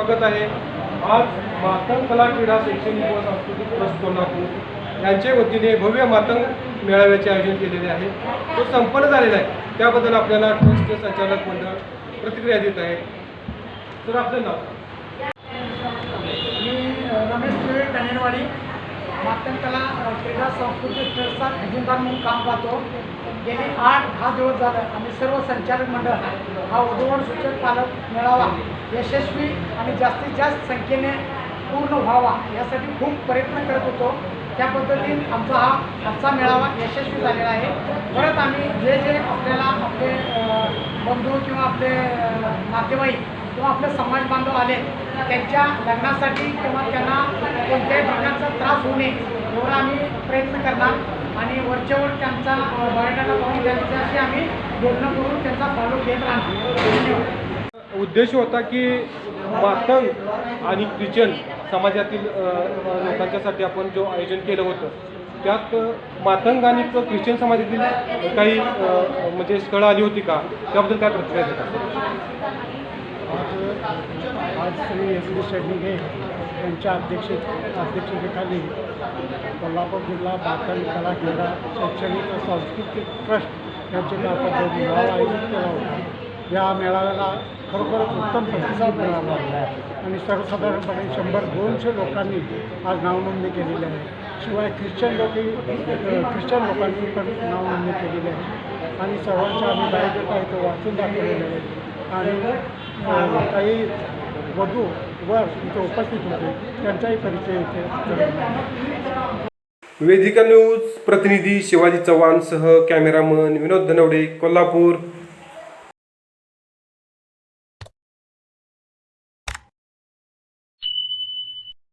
स्वागत आहे. आज मातंग कला क्रीडा शैक्षणिक व सांस्कृतिक ट्रस्ट कोल्हापूर यांच्या वतीने भव्य मातंग मेळाव्याचे आयोजन केलेले आहे. तो संपन्न झालेला आहे. त्याबद्दल आपल्याला ट्रस्टचे संचालक मंडळ प्रतिक्रिया देत आहे. तर आपलं नाव? मी रमेश पिळे मात्र त्याला क्रीडा सांस्कृतिक ट्रस्टचा खजिनदार म्हणून काम पाहतो. गेले आठ दहा दिवस झालं आम्ही सर्व संचालक मंडळ हा वधूवर सूचक पालक मेळावा यशस्वी आणि जास्तीत जास्त संख्येने पूर्ण व्हावा यासाठी खूप प्रयत्न करत होतो. त्या पद्धतीने आमचा हा आजचा मेळावा यशस्वी झालेला आहे. परत आम्ही जे जे आपल्याला आपले बंधू किंवा आपले नातेवाईक किंवा आपले समाज बांधव आले त्यांच्या लग्नासाठी किंवा त्यांना कोणत्याही प्रकारचा त्रास होऊ नये एवढा आम्ही प्रयत्न करणार. आणि वरच्यावर त्यांचा बायोडाटा पाहून त्यांच्याशी आम्ही बोलणं करून त्यांचा फॉलो घेत राहणार. उद्देश होता की मातंग आणि ख्रिश्चन समाजातील लोकांच्यासाठी आपण जो आयोजन केलं होतं त्यात मातंग आणि ख्रिश्चन समाजातील काही म्हणजे स्थळं आली होती का? त्याबद्दल काय प्रतिक्रिया देतात आज आज श्री एस डी शेडनिगे यांच्या अध्यक्ष अध्यक्षतेखाली कोल्हापूर जिल्हा बातन कला क्रीडा शैक्षणिक व सांस्कृतिक ट्रस्ट यांचे मार्फत मेळावा आयोजित केला होता. या मेळाव्याला खरोखरच उत्तम प्रतिसाद मिळाला आहे आणि सर्वसाधारणपणे शंभर दोनशे लोकांनी आज नावनोंदणी केलेली आहे. शिवाय ख्रिश्चन लोकही ख्रिश्चन लोकांनी पण नावनोंदणी केलेली आहे. आणि सर्वांच्या आम्ही बायोडेटा इथं वाचून दाखवलेले आहे आणि काही वधू वर इथे उपस्थित होते. त्यांचाही परिचय इथे वेदिका न्यूज प्रतिनिधी शिवाजी चव्हाणसह कॅमेरामन विनोद धनवडे कोल्हापूर.